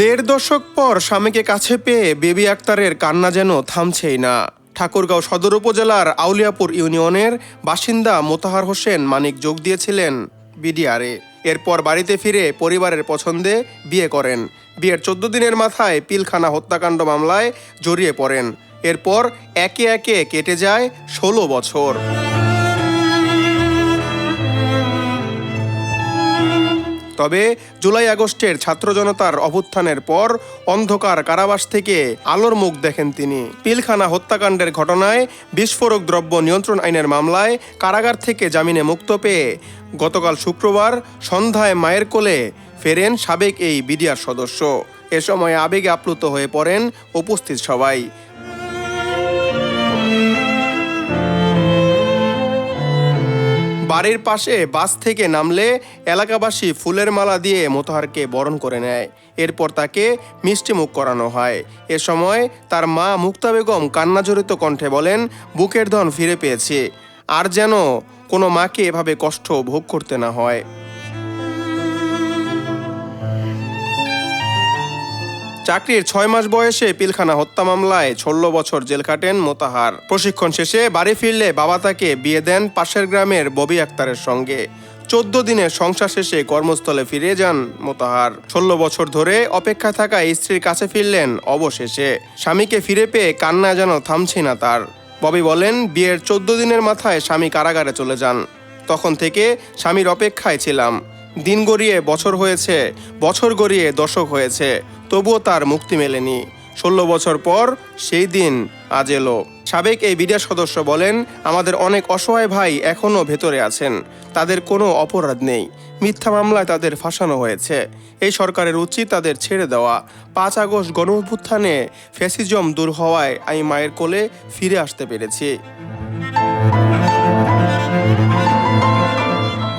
দেড় দশক পর স্বামীকে কাছে পেয়ে বেবি আক্তারের কান্না যেন থামছেই না। ঠাকুরগাঁও সদর উপজেলার আউলিয়াপুর ইউনিয়নের বাসিন্দা মোতাহার হোসেন মানিক যোগ দিয়েছিলেন বিডিআরে। এরপর বাড়িতে ফিরে পরিবারের পছন্দে বিয়ে করেন। বিয়ের চোদ্দ দিনের মাথায় পিলখানা হত্যাকাণ্ড মামলায় জড়িয়ে পড়েন। এরপর একে একে কেটে যায় ষোলো বছর। তবে জুলাই আগস্টের ছাত্র জনতার অভ্যুত্থানের পর অন্ধকার কারাবাস থেকে আলোর মুখ দেখেন তিনি। পিলখানা হত্যাকাণ্ডের ঘটনায় বিস্ফোরক দ্রব্য নিয়ন্ত্রণ আইনের মামলায় কারাগার থেকে জামিনে মুক্ত পেয়ে গতকাল শুক্রবার সন্ধ্যায় মায়ের কোলে ফেরেন সাবেক এই বিডিআর সদস্য। এ সময় আবেগে আপ্লুত হয়ে পড়েন উপস্থিত সবাই। বাড়ির পাশে বাস থেকে নামলে এলাকাবাসী ফুলের মালা দিয়ে মোতাহারকে বরণ করে নেয়। এরপর তাকে মিষ্টিমুখ করানো হয়। এ সময় তার মা মুক্তা বেগম কান্নাজড়িত কণ্ঠে বলেন, বুকের ধন ফিরে পেয়েছে। আর যেন কোনো মাকে এভাবে কষ্ট ভোগ করতে না হয়। চাকরির ছয় মাস বয়সে পিলখানা হত্যা মামলায় ষোলো বছর জেল কাটেন মোতাহার। প্রশিক্ষণ শেষে বাড়ি ফিরলে বাবা তাকে বিয়ে দেন পাশের গ্রামের ববি আক্তারের সঙ্গে। চোদ্দ দিনের সংসার শেষে কর্মস্থলে ফিরে যান মোতাহার। ষোলো বছর ধরে অপেক্ষা থাকা স্ত্রীর কাছে ফিরলেন অবশেষে। স্বামীকে ফিরে পেয়ে কান্না যেন থামছে না তার। ববি বলেন, বিয়ের চোদ্দ দিনের মাথায় স্বামী কারাগারে চলে যান। তখন থেকে স্বামীর অপেক্ষায় ছিলাম। দিন গড়িয়ে বছর হয়েছে, বছর গড়িয়ে দশক হয়েছে, তবুও তার মুক্তি মেলেনি। ষোলো বছর পর সেই দিন আজ এলো। সাবেক এই বিডিআর সদস্য বলেন, আমাদের অনেক অসহায় ভাই এখনও ভেতরে আছেন। তাদের কোনো অপরাধ নেই। মিথ্যা মামলায় তাদের ফাঁসানো হয়েছে। এই সরকারের উচিত তাদের ছেড়ে দেওয়া। পাঁচ আগস্ট গণ ফ্যাসিজম দূর হওয়ায় আমি মায়ের কোলে ফিরে আসতে পেরেছি।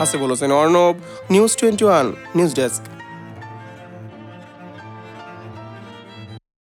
Hasibul Hossain Arnob News Twenty One news desk